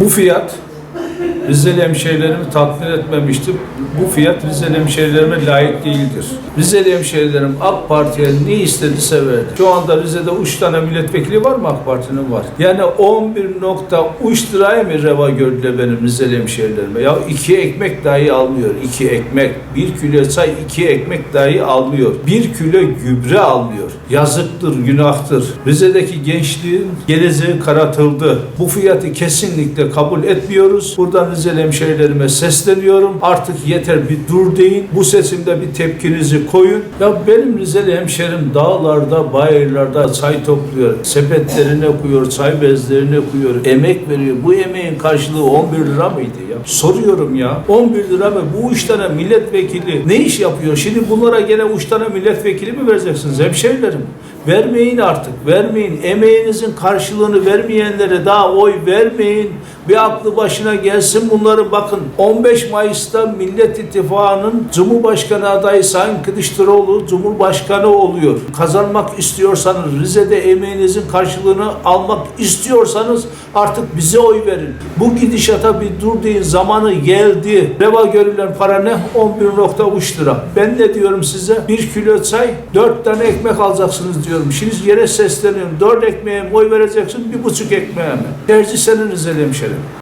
Bu fiyat Rizeli hemşehrilerimi tatmin etmemişti. Bu fiyat Rizeli hemşehrilerime layık değildir. Rizeli hemşehrilerim AK Parti'ye ne istediyse verdi. Şu anda Rize'de 3 tane milletvekili var mı AK Parti'nin var. Yani 11.3 liraya mı reva gördüler benim Rizeli hemşehrilerime? Ya iki ekmek dahi almıyor. iki ekmek. Bir kilo çay iki ekmek dahi almıyor. Bir kilo gübre almıyor. Yazıktır, günahtır. Rize'deki gençliğin geleceği karatıldı. Bu fiyatı kesinlikle kabul etmiyoruz. Buradan Rizeli hemşehrilerime sesleniyorum. Artık yeter bir dur deyin. Bu sesimde bir tepkinizi koyun. Ya benim Rizeli hemşerim dağlarda, bayırlarda çay topluyor. Sepetlerine koyuyor, çay bezlerine koyuyor. Emek veriyor. Bu emeğin karşılığı 11 lira mıydı ya? Soruyorum ya. 11 lira mı? Bu üç tane milletvekili ne iş yapıyor? Şimdi bunlara gene üç tane milletvekili mi vereceksiniz hemşehrilerim? Vermeyin artık, vermeyin. Emeğinizin karşılığını vermeyenlere daha oy vermeyin. Bir aklı başına gelsin bunları bakın. 15 Mayıs'ta Millet İttifakı'nın Cumhurbaşkanı adayı Sayın Kılıçdaroğlu Cumhurbaşkanı oluyor. Kazanmak istiyorsanız, Rize'de emeğinizin karşılığını almak istiyorsanız artık bize oy verin. Bu gidişata bir dur deyin zamanı geldi. Reva görülen para ne? 11.3 lira. Ben ne diyorum size? Bir kilo çay, dört tane ekmek alacaksınız diyorum. Şimdi yere sesleniyorum. Dört ekmeğe oy vereceksin, bir buçuk ekmeğe mi? Tercih senin Rize'li hemşerim.